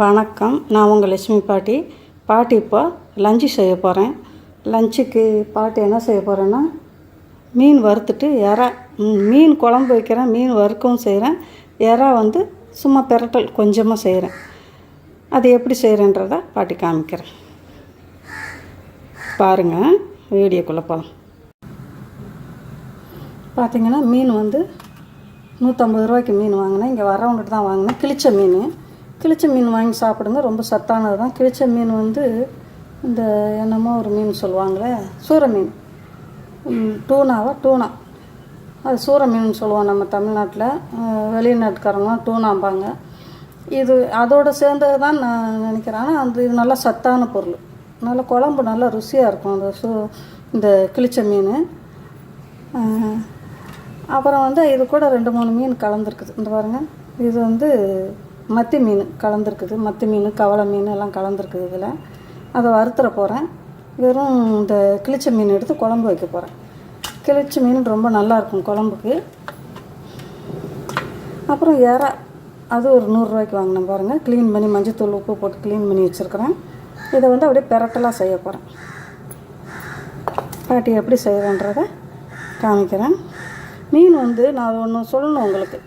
வணக்கம். நான் உங்கள் லட்சுமி பாட்டி. பாட்டி இப்போ லஞ்சு செய்ய போகிறேன் லஞ்சுக்கு பாட்டி என்ன செய்ய போகிறேன்னா மீன் வறுத்துட்டு எறா ம், மீன் குழம்பு வைக்கிறேன் மீன் வறுக்கவும் செய்கிறேன் எறா வந்து சும்மா பெரட்டல் கொஞ்சமாக செய்கிறேன் அது எப்படி செய்கிறேன்றத பாட்டி காமிக்கிறேன். பாருங்கள் வீடியோக்குள்ளே போகலாம் பார்த்தீங்கன்னா மீன் வந்து நூற்றம்பது ரூபாய்க்கு மீன் வாங்கினேன். இங்கே வரவங்ககிட்ட தான் வாங்கினேன். கிழிச்ச மீன். கிழிச்ச மீன் வாங்கி சாப்பிடுங்க ரொம்ப சத்தானது தான் கிழிச்ச மீன் வந்து இந்த என்னமோ ஒரு மீன் சொல்லுவாங்களே சூர மீன். டூனாவா? டூனா. அது சூர மீன் சொல்லுவோம் நம்ம தமிழ்நாட்டில். வெளிநாட்டுக்காரங்களாம் டூனாம்பாங்க. இது அதோடு சேர்ந்தது தான் நான் நினைக்கிறேன். ஆனால் அந்த இது நல்லா சத்தான பொருள். நல்லா குழம்பு நல்லா ருசியாக இருக்கும் அந்த சூ இந்த கிழிச்ச மீன். அப்புறம் வந்து இது கூட ரெண்டு மூணு மீன் கலந்துருக்குது. இந்த பாருங்கள் இது வந்து மத்தி மீன் கலந்துருக்குது. மத்தி மீன் கவளை மீன் எல்லாம் கலந்துருக்குது இதில். அதை வறுத்துற போகிறேன் வெறும் இந்த கிழிச்ச மீன் எடுத்து குழம்பு வைக்க போகிறேன் கிழிச்ச மீன் ரொம்ப நல்லா இருக்கும் குழம்புக்கு. அப்புறம் இறா அது ஒரு நூறுரூவாய்க்கு வாங்கினேன் பாருங்கள் க்ளீன் பண்ணி மஞ்சத்தூள் உப்பு போட்டு க்ளீன் பண்ணி வச்சுருக்கிறேன். இதை வந்து அப்படியே பெரட்டலாக செய்ய போகிறேன் பாட்டி எப்படி செய்கிறேன்றதை காமிக்கிறேன். மீன் வந்து நான் ஒன்று சொல்லணும் உங்களுக்கு.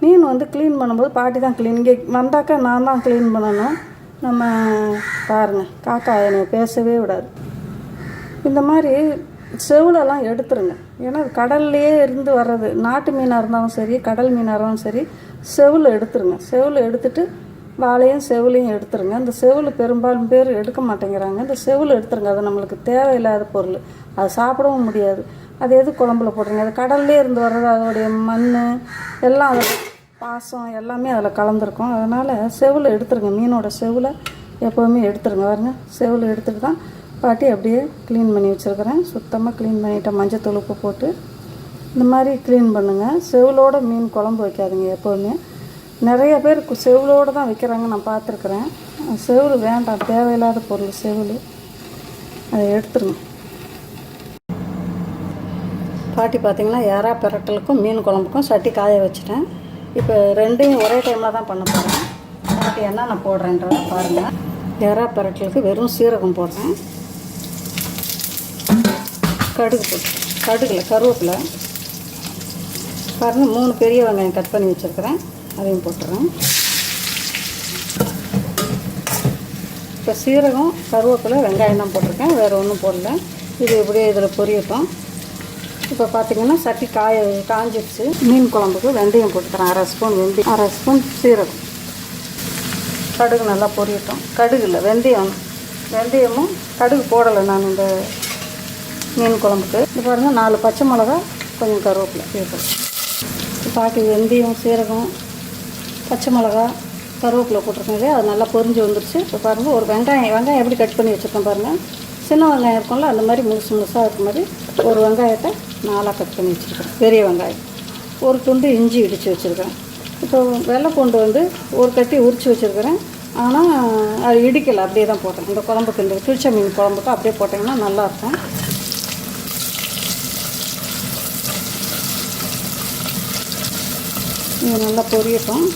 மீன் வந்து க்ளீன் பண்ணும்போது பாட்டி தான் க்ளீன் இங்கே வந்தாக்கா நான் தான் க்ளீன் பண்ணணும். நம்ம பாருங்கள் காக்கா என்னை பேசவே விடாது. இந்த மாதிரி செவிலெல்லாம் எடுத்துருங்க. ஏன்னா கடல்லையே இருந்து வர்றது. நாட்டு மீனாக இருந்தாலும் சரி கடல் மீனாக இருந்தாலும் சரி செவில் எடுத்துருங்க. செவில் எடுத்துட்டு வாழையும் செவுலையும் எடுத்துருங்க. இந்த செவில் பெரும்பாலும் பேர் எடுக்க மாட்டேங்கிறாங்க. இந்த செவில் எடுத்துருங்க. அது நம்மளுக்கு தேவையில்லாத பொருள். அது சாப்பிடவும் முடியாது. அது எது குழம்புல போடுறீங்க அது கடல்லே இருந்து வர்றது. அதோடைய மண் எல்லாம் அதை பாசம் எல்லாமே அதில் கலந்துருக்கும். அதனால் செவில் எடுத்துருங்க. மீனோட செவில் எப்போவுமே எடுத்துருங்க. பாருங்க. செவில் எடுத்துட்டு தான் பாட்டி அப்படியே க்ளீன் பண்ணி வச்சுருக்கிறேன். சுத்தமாக க்ளீன் பண்ணிட்டேன் மஞ்சள் தொழுப்பு போட்டு இந்த மாதிரி க்ளீன் பண்ணுங்கள் செவுலோட மீன் குழம்பு வைக்காதுங்க எப்போவுமே. நிறைய பேர் செவிலோடு செவுலோட தான் வைக்கிறாங்க. நான் பார்த்துருக்குறேன். செவுல் வேண்டாம். தேவையில்லாத பொருள் செவுல். அதை எடுத்துருங்க. பாட்டி பார்த்திங்கன்னா எறா பெரட்டலுக்கும் மீன் குழம்புக்கும் சட்டி காய வச்சுட்டேன். இப்போ ரெண்டையும் ஒரே டைமில் தான் பண்ண போகிறேன் என்ன என்னென்ன போடுறேன்றதை பாருங்கள் எறா பரட்டலுக்கு வெறும் சீரகம் போடுறேன். கடுகு போட்டு கடுகில் கருவேப்பிலை. பாருங்கள் மூணு பெரிய வெங்காயம் கட் பண்ணி வச்சுருக்கிறேன். அதையும் போட்டுறேன். இப்போ சீரகம் கருவேப்பிலை வெங்காயம் தான் போட்டிருக்கேன். வேறு ஒன்றும் போடல. இது இப்படியே இதில் பொரியட்டும். இப்போ பார்த்தீங்கன்னா சட்டி காய காஞ்சிடுச்சு மீன் குழம்புக்கு வெந்தயம் போட்டுக்கிறேன். அரை ஸ்பூன் வெந்தயம் அரை ஸ்பூன் சீரகம். கடுகு நல்லா பொரியட்டும். கடுகு இல்லை வெந்தயம். வெந்தயமும் கடுகு போடலை நான் இந்த மீன் குழம்புக்கு. இது பாருங்கள் நாலு பச்சை மிளகா கொஞ்சம் கருவேப்பிலை. இருக்குது பாக்கி வெந்தயம் சீரகம் பச்சை மிளகா கருவேப்பிலை போட்டிருக்கேன் அது நல்லா பொரிஞ்சு வந்துருச்சு. இப்போ பாருங்கள் ஒரு வெங்காயம் வெங்காயம் எப்படி கட் பண்ணி வச்சுருக்கேன் பாருங்கள் சின்ன வெங்காயம் இருக்கும்ல அந்த மாதிரி முழுசு முழுசாக இருக்க மாதிரி ஒரு வெங்காயத்தை நாலாக கட் பண்ணி வச்சுருக்கேன் பெரிய வெங்காயம். ஒரு துண்டு இஞ்சி இடித்து வச்சுருக்கிறேன். இப்போ வெள்ளை பூண்டு வந்து ஒரு கட்டி உரித்து வச்சுருக்கிறேன். ஆனால் அது இடிக்கலை அப்படியே தான் போட்டேன். இந்த குழம்புக்கு இந்த கிழிச்ச மீன் குழம்புக்கு அப்படியே போட்டிங்கன்னா நல்லாயிருக்கும் இது நல்லா பொரியட்டும்.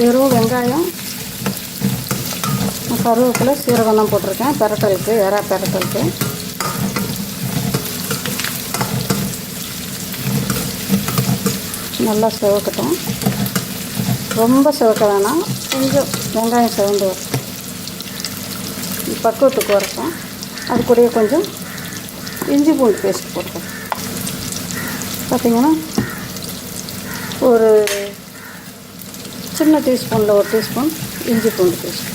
வெறும் வெங்காயம் கருவேப்பில் சீரகம் தான் போட்டிருக்கேன். பெரட்டலுக்கு எறா பெரட்டலுக்கு. நல்லா சிவக்கட்டும். ரொம்ப சிவக்க வேணாம். கொஞ்சம் வெங்காயம் சிவந்து வரும். பக்குவத்துக்கு வரட்டும். அது கூடயே கொஞ்சம் இஞ்சி பூண்டு பேஸ்ட் போட்டுக்கோங்க பார்த்திங்கன்னா ஒரு சின்ன டீஸ்பூனில் ஒரு டீஸ்பூன் இஞ்சி பூண்டு பேஸ்ட்.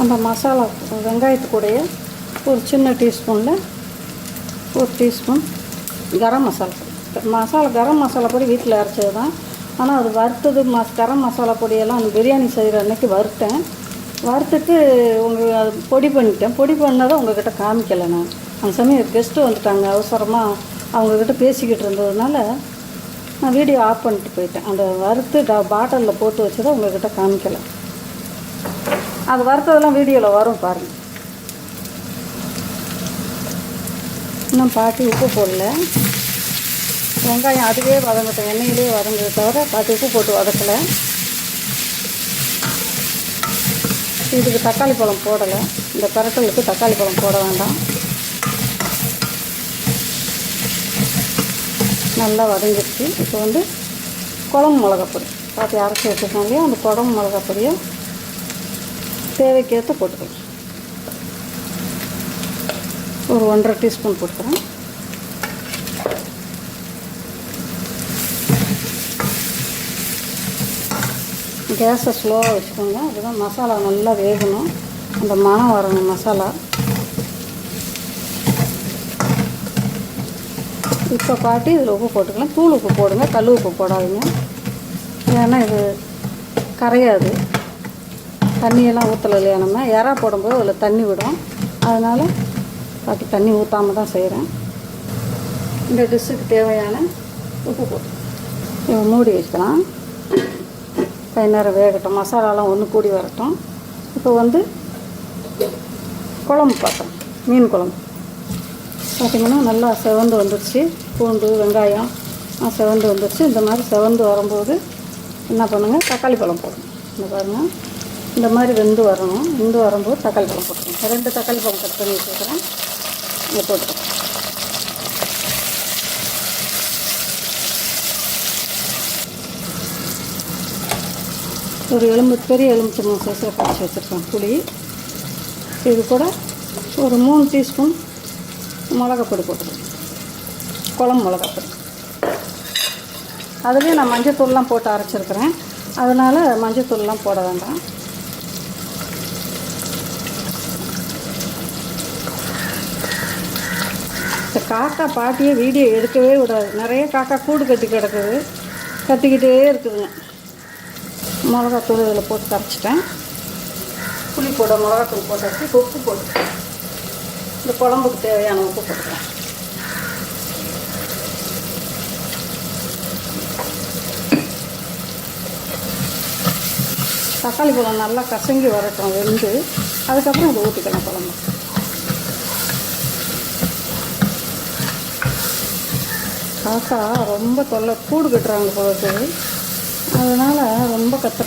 அந்த மசாலா வெங்காயத்து ஒரு சின்ன டீஸ்பூனில் ஒரு டீஸ்பூன் கரம் மசாலா பொடி. மசாலா கரம் மசாலா பொடி வீட்டில் அரைச்சது தான். ஆனால் அது வறுத்தது மஸ் கரம் மசாலா பொடியெல்லாம் அந்த பிரியாணி செய்கிற அன்னைக்கு வறுத்தேன். வறுத்துட்டு உங்கள் அது பொடி பண்ணிட்டேன். பொடி பண்ணதை உங்ககிட்ட காமிக்கலை நான். அந்த சமயம் கெஸ்ட்டு வந்துட்டாங்க அவசரமாக அவங்கக்கிட்ட பேசிக்கிட்டு இருந்ததுனால நான் வீடியோ ஆஃப் பண்ணிட்டு போயிட்டேன். அந்த வறுத்து ட பாட்டிலில் போட்டு வச்சதை உங்ககிட்ட காமிக்கலை. அது வறுத்ததெல்லாம் வீடியோவில் வரும் பாருங்கள் இன்னும் பாட்டி உப்பு போடல. வெங்காயம் அதுவே வதங்கட்டும். எண்ணெயிலே வதங்குறத தவிர பாட்டி உப்பு போட்டு வதக்கலை. இதுக்கு தக்காளி பழம் போடலை. இந்த பரட்டலுக்கு தக்காளி பழம் போட வேண்டாம். நல்லா வதங்கிடுச்சு. இப்போ வந்து குழம்பு மிளகாப்பொடி. பார்த்து அரைச்சி வச்சுருக்கோம் இல்லையா? அந்த குழம்பு மிளகாப்பொடியை தேவைக்கேற்ற போட்டுக்கலாம். ஒரு ஒன்றரை டீஸ்பூன் போட்டுக்கிறேன். கேஸை ஸ்லோவாக வச்சுக்கோங்க. அதுதான் மசாலா நல்லா வேகணும். அந்த மனம் வரணும் மசாலா. இப்போ பாட்டி இதில் உப்பு போட்டுக்கலாம். தூள் உப்பு போடுங்க. கல் உப்பு போடாதீங்க. ஏன்னா இது கரையாது. தண்ணியெல்லாம் ஊற்றலை இல்லையா நம்ம? இறா போடும்போது அதில் தண்ணி விடும். அதனால் பார்த்து தண்ணி ஊற்றாம தான் செய்கிறேன் இந்த டிஷ்ஷுக்கு தேவையான உப்பு போட்டு. இதை மூடி வச்சுக்கலாம் கை நேரம் வேகட்டும். மசாலாலாம் ஒன்று கூடி வரட்டும். இப்போ வந்து குழம்பு பார்க்குறோம் மீன் குழம்பு. பார்த்திங்கன்னா நல்லா செவந்து வந்துடுச்சு பூண்டு வெங்காயம் செவந்து வந்துடுச்சு இந்த மாதிரி செவந்து வரும்போது என்ன பண்ணுங்கள் தக்காளி பழம் போடணும். இந்த பாருங்கள் இந்த மாதிரி வெந்து வரணும். வெந்து வரும்போது தக்காளி பழம் போட்டுக்கணும். ரெண்டு தக்காளி பழம் கட் பண்ணி வச்சுருக்கிறேன். இங்கே போட்டுக்கணும். ஒரு எலும்பு பெரிய எலும்பு சைஸில் கடிச்சு வச்சுருக்கேன் புளி. இது கூட ஒரு மூணு டீஸ்பூன் மிளகாப்பொடி போட்டுருக்கேன் குழம்பு மிளகாப்பொடி. அதுலேயும் நான் மஞ்சள் தூள்லாம் போட்டு அரைச்சிருக்கிறேன். அதனால் மஞ்சத்தூள்லாம் போட வேண்டாம். இந்த காக்கா பாட்டியே வீடியோ எடுக்கவே விடாது. நிறைய காக்கா கூடு கட்டி கிடக்குது. கத்திக்கிட்டே இருக்குதுங்க. மிளகாத்தூள் இதில் போட்டு கரைச்சிட்டேன். புளி போட மிளகாத்தூள் போட்டாச்சு. இப்ப உப்பு போட்டு இந்த குழம்புக்கு தேவையான உப்பு போட்டுக்கிறேன் தக்காளி பழம் நல்லா கசங்கி வரட்டும் வெந்து. அதுக்கப்புறம் இதை ஊற்றிக்கலாம் குழம்பு. காக்கா ரொம்ப தொல்லை கூடு கட்டுறாங்க போல அதனால் ரொம்ப கத்த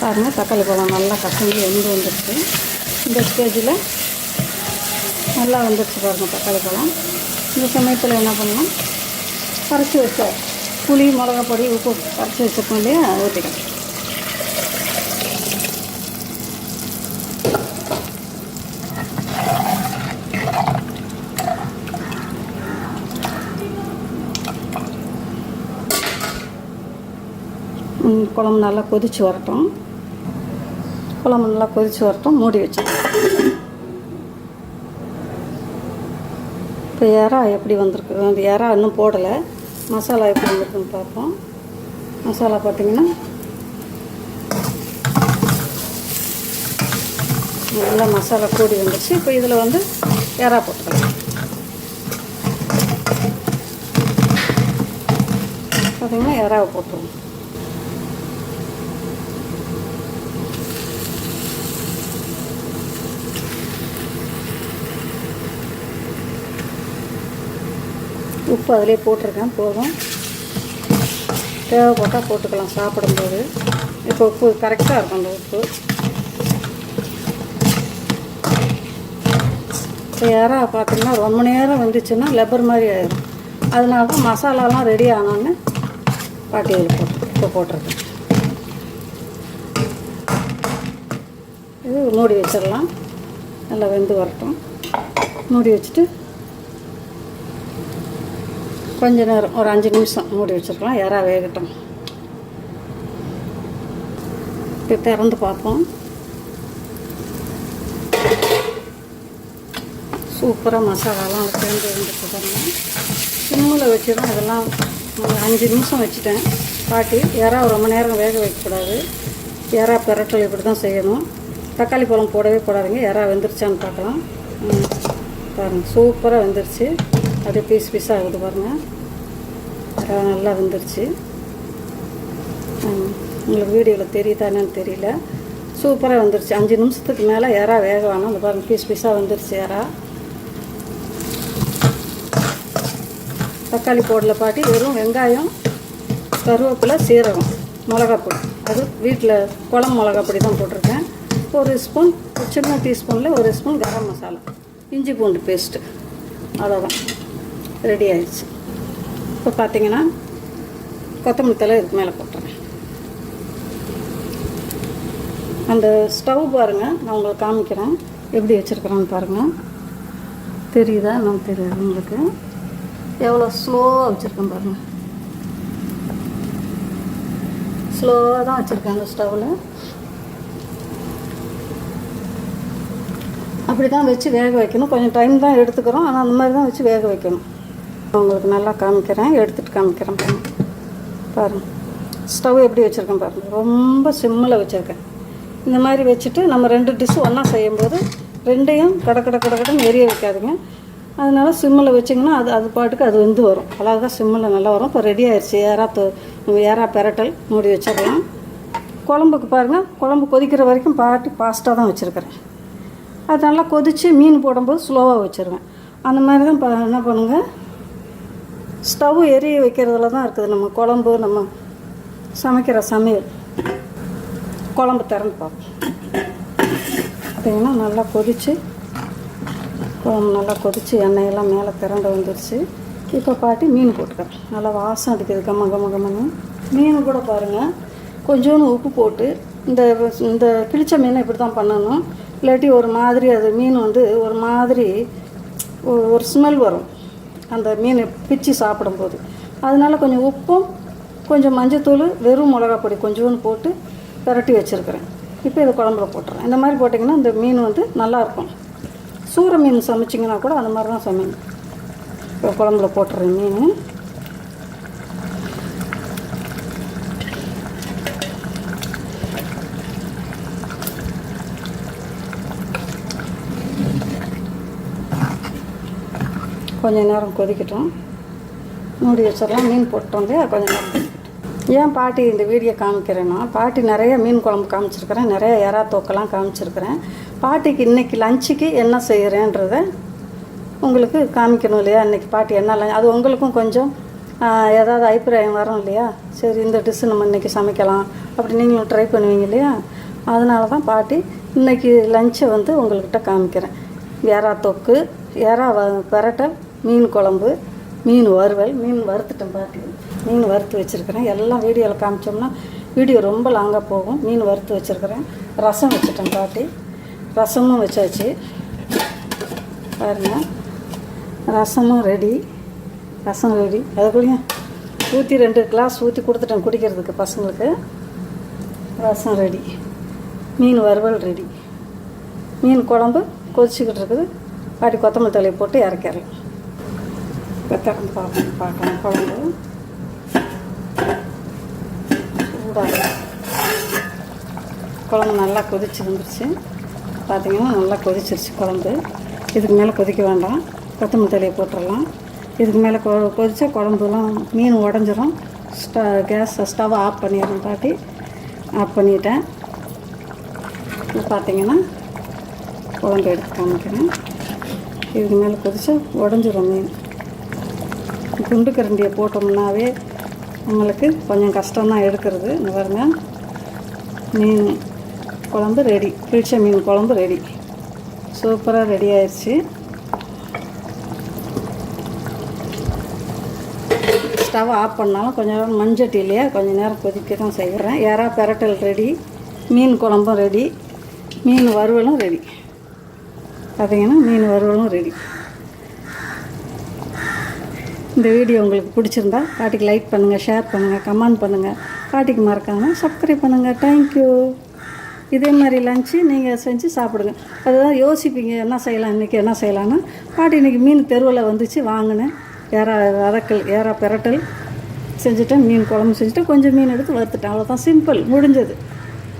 பாருங்கள் தக்காளி பழம் நல்லா கசங்கி வெந்து வந்துடுச்சு இந்த ஸ்டேஜில் நல்லா வந்துடுச்சு பாருங்கள் தக்காளி பழம். இந்த சமயத்தில் என்ன பண்ணலாம்? கரைச்சி வச்ச புளி மிளகா பொடி உப்பு கரைச்சி வச்சுருக்கோம் இல்லையா? ஊற்றிக்கலாம் குழம்பு நல்லா கொதித்து வரட்டும். குழம்பு நல்லா கொதித்து வரட்டும் மூடி வச்சு இப்போ இறா எப்படி வந்திருக்கு? அந்த இறா இன்னும் போடலை. மசாலா எப்படி வந்திருக்குன்னு பார்ப்போம். மசாலா பார்த்தீங்கன்னா நல்லா மசாலா கூடி வந்துடுச்சு இப்போ இதில் வந்து இறா போட்டுக்கலாம். பார்த்தீங்கன்னா இறாவை போட்டுருவோம். உப்பு அதிலே போட்டிருக்கேன் போதும். தேவைப்பட்டால் போட்டுக்கலாம் சாப்பிடும்போது. இப்போ உப்பு கரெக்டாக இருக்கும் அந்த உப்பு. இப்போ யாராக பார்த்தீங்கன்னா ரொம்ப நேரம் வந்துச்சுன்னா லெப்பர் மாதிரி ஆயிடும் அதனால தான் மசாலாலாம் ரெடி ஆனோன்னு பாட்டியில் போட்டு இப்போ போட்டிருக்கேன். இது மூடி வச்சிடலாம். நல்லா வெந்து வரட்டும். மூடி வச்சுட்டு கொஞ்ச நேரம் ஒரு அஞ்சு நிமிஷம் மூடி வச்சிருக்கலாம். யாராக வேகட்டும். இப்போ திறந்து பார்ப்போம். சூப்பராக மசாலாலாம் சேர்ந்து வந்துட்டு பாருங்க. சிம்மில் வச்சு தான் இதெல்லாம் அஞ்சு நிமிஷம் வச்சுட்டேன். பாட்டி இறா ரொம்ப நேரம் வேக வைக்கக்கூடாது. இறா பெரட்டல் இப்படி தான் செய்யணும். தக்காளி பழம் போடவே போடாதீங்க. இறா வெந்துருச்சான்னு பார்க்கலாம். ம், சூப்பராக வெந்துருச்சு. அப்படியே பீஸ் பீஸாக ஆகுது பாருங்கள் நல்லா வந்துருச்சு. உங்களுக்கு வீடியோவில் தெரியுதா தெரியல. சூப்பராக வந்துருச்சு. அஞ்சு நிமிஷத்துக்கு மேலே இறா வேக வேணும். அந்த பாருங்கள் பீஸ் பீஸாக வந்துருச்சு இறா தக்காளி போடல பாட்டி வெறும் வெங்காயம் கருவேப்பிலை சீரகம் மிளகாப்பொடி அது வீட்டில் குழம்பு மிளகாப்பொடி தான் போட்டிருக்கேன். ஒரு ஸ்பூன் சின்ன டீஸ்பூனில் ஒரு ஸ்பூன் கரம் மசாலா. இஞ்சி பூண்டு பேஸ்ட்டு. அவ்வளோதான் ரெடி ஆயிடுச்சு. இப்போ பார்த்தீங்கன்னா கொத்தமல்லி தலை இதுக்கு மேலே போட்டுறேன். அந்த ஸ்டவ் பாருங்கள் நான் உங்களுக்கு காமிக்கிறேன். எப்படி வச்சுருக்குறேன்னு பாருங்கள் தெரியுதா? நான் தெரியுது உங்களுக்கு. எவ்வளோ ஸ்லோவாக வச்சுருக்கேன் பாருங்கள் ஸ்லோவாக தான் வச்சுருக்கேன் அந்த ஸ்டவ்வில் அப்படி தான் வச்சு வேக வைக்கணும். கொஞ்சம் டைம் தான் எடுத்துக்கிறோம். ஆனால் அந்த மாதிரி தான் வச்சு வேக வைக்கணும். உங்களுக்கு நல்லா காமிக்கிறேன் எடுத்துகிட்டு காமிக்கிறேன் பாருங்க. பாருங்கள் ஸ்டவ் எப்படி வச்சுருக்கேன் பாருங்கள் ரொம்ப சிம்மில் வச்சுருக்கேன். இந்த மாதிரி வச்சுட்டு நம்ம ரெண்டு டிஷ்ஷு ஒன்றா செய்யும்போது ரெண்டையும் கட கட கட கடன்னு எரிய வைக்காதுங்க. அதனால் சிம்மில் வச்சிங்கன்னா அது அது பாட்டுக்கு அது வந்து வரும். அழகாக சிம்மில் நல்லா வரும். இப்போ ரெடி ஆயிடுச்சு ஏறா ஏறா பெரட்டல் மூடி வச்சிடலாம். குழம்புக்கு பாருங்கள் குழம்பு கொதிக்கிற வரைக்கும் பாட்டி ஃபாஸ்ட்டாக தான் வச்சுருக்கிறேன். அது நல்லா கொதித்து மீன் போடும்போது ஸ்லோவாக வச்சுருவேன். அந்த மாதிரி தான் ப- என்ன பண்ணுங்கள் ஸ்டவ் எரிய வைக்கிறதுல தான் இருக்குது. நம்ம குழம்பு நம்ம சமைக்கிற சமையல். குழம்பு திறந்து பார்ப்போம். பார்த்தீங்கன்னா நல்லா கொதித்து குழம்பு நல்லா கொதித்து எண்ணெயெல்லாம் மேலே திரண்டு வந்துருச்சு. இப்போ பாட்டி மீன் போட்டுக்கிறேன். நல்லா வாசம் அடிக்குது. கம்ம கம்ம கம்மன்னு. மீன் கூட பாருங்கள் கொஞ்சோண்டு உப்பு போட்டு இந்த இந்த கிழிச்ச மீனை இப்படி தான் பண்ணணும். இல்லாட்டி ஒரு மாதிரி அது மீன் வந்து ஒரு மாதிரி ஒரு ஸ்மெல் வரும். அந்த மீன் பிச்சு சாப்பிடும்போது. அதனால கொஞ்சம் உப்பும் கொஞ்சம் மஞ்சத்தூள் வெறும் மிளகாப்பொடி பொடி போட்டு விரட்டி வச்சுருக்கிறேன். இப்போ இதை குழம்புல போட்டுறேன். இந்த மாதிரி போட்டிங்கன்னா இந்த மீன் வந்து நல்லாயிருக்கும். சூர மீன் சமைச்சிங்கன்னா கூட அந்த மாதிரி தான் சமைங்க இப்போ குழம்புல போட்டுறேன் மீன். கொஞ்சம் நேரம் கொதிக்கட்டும். மூடி வச்சிடலாம் மீன் போட்டு வந்து கொஞ்சம் நேரம் கொதிக்கட்டும். ஏன் பாட்டி இந்த வீடியோ காமிக்கிறேன்னா பாட்டி நிறைய மீன் குழம்பு காமிச்சிருக்கிறேன் நிறைய எறா தோக்கெல்லாம் காமிச்சிருக்கிறேன். பாட்டிக்கு இன்றைக்கி லஞ்சுக்கு என்ன செய்கிறேன்றத உங்களுக்கு காமிக்கணும் இல்லையா? இன்னைக்கு பாட்டி என்ன அது உங்களுக்கும் கொஞ்சம் ஏதாவது அபிப்பிராயம் வரும் இல்லையா? சரி இந்த டிஷ்ஷு நம்ம இன்றைக்கி சமைக்கலாம் அப்படி நீங்களும் ட்ரை பண்ணுவீங்க இல்லையா? அதனால தான் பாட்டி இன்னைக்கு லஞ்சை வந்து உங்கள்கிட்ட காமிக்கிறேன். எறா தொக்கு எறா வ பெரட்டல் மீன் குழம்பு மீன் வறுவல் மீன் வறுத்துட்டேன் பாட்டி மீன் வறுத்து வச்சுருக்கிறேன். எல்லாம் வீடியோவில் காமிச்சோம்னா வீடியோ ரொம்ப லாங்காக போகும். மீன் வறுத்து வச்சுருக்கிறேன். ரசம் வச்சுட்டேன் பாட்டி. ரசமும் வச்சாச்சு. பாருங்கள் ரசமும் ரெடி ரசம் ரெடி அதுக்குள்ளேயும் ஊற்றி ரெண்டு கிளாஸ் ஊற்றி கொடுத்துட்டேன் குடிக்கிறதுக்கு பசங்களுக்கு. ரசம் ரெடி மீன் வறுவல் ரெடி மீன் குழம்பு கொதிச்சுக்கிட்டு இருக்குது. பாட்டி கொத்தமல்லி தலையை போட்டு இறக்கிறேன் இப்போ திறந்து பார்க்கணும். பார்க்கலாம் குழம்பு சூடாக குழம்பு நல்லா கொதிச்சு வந்துருச்சு. பார்த்தீங்கன்னா நல்லா கொதிச்சிருச்சு குழம்பு. இதுக்கு மேலே கொதிக்க வேண்டாம். கொத்தமல்லி தலையை போட்டுடலாம் இதுக்கு மேலே கொ கொதித்தா குழம்புலாம் மீன் உடஞ்சிரும். ஸ்ட கேஸ் ஸ்டவ் ஆஃப் பண்ணிடுறேன் பாட்டி. ஆஃப் பண்ணிட்டேன். இது பார்த்தீங்கன்னா குழம்பு எடுத்து காமிக்கிறேன். இதுக்கு மேலே கொதிச்சா உடஞ்சிரும் மீன். குண்டு கரண்டியை போட்டோம்னாவே நம்மளுக்கு கொஞ்சம் கஷ்டம்தான் எடுக்கிறது. இந்த பாருங்க. மீன் குழம்பு ரெடி பிடிச்ச மீன் குழம்பு ரெடி சூப்பராக ரெடி ஆயிடுச்சு ஸ்டவ் ஆஃப் பண்ணாலும் கொஞ்சம் நேரம் மஞ்சட்டிலேயே கொஞ்சம் நேரம் கொதிக்க தான் செய்கிறேன் யாரா பெரட்டல் ரெடி மீன் குழம்பும் ரெடி மீன் வறுவலும் ரெடி பார்த்தீங்கன்னா மீன் வறுவலும் ரெடி இந்த வீடியோ உங்களுக்கு பிடிச்சிருந்தா பாட்டிக்கு லைக் பண்ணுங்கள் ஷேர் பண்ணுங்கள் கமெண்ட் பண்ணுங்கள் பாட்டிக்கு மறக்காமல் சப்ஸ்கிரைப் பண்ணுங்கள் தேங்க்யூ இதே மாதிரி லஞ்சு நீங்கள் செஞ்சு சாப்பிடுங்க. அதுதான் யோசிப்பீங்க என்ன செய்யலாம் இன்றைக்கி என்ன செய்யலாம்னா. பாட்டி இன்றைக்கி மீன் தெருவில் வந்துச்சு வாங்கினேன். ஏறா வதக்கல் ஏறா பெரட்டல் செஞ்சுட்டேன். மீன் குழம்பு செஞ்சுட்டு கொஞ்சம் மீன் எடுத்து வறுத்துட்டேன். அவ்வளோதான் சிம்பிள் முடிஞ்சது.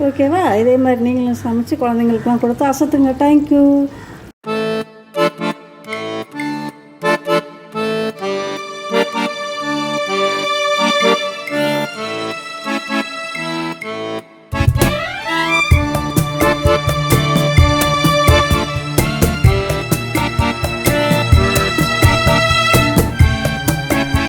ஓகேவா இதே மாதிரி நீங்களும் சமைச்சு குழந்தைங்களுக்குலாம் கொடுத்து அசத்துங்க. தேங்க்யூ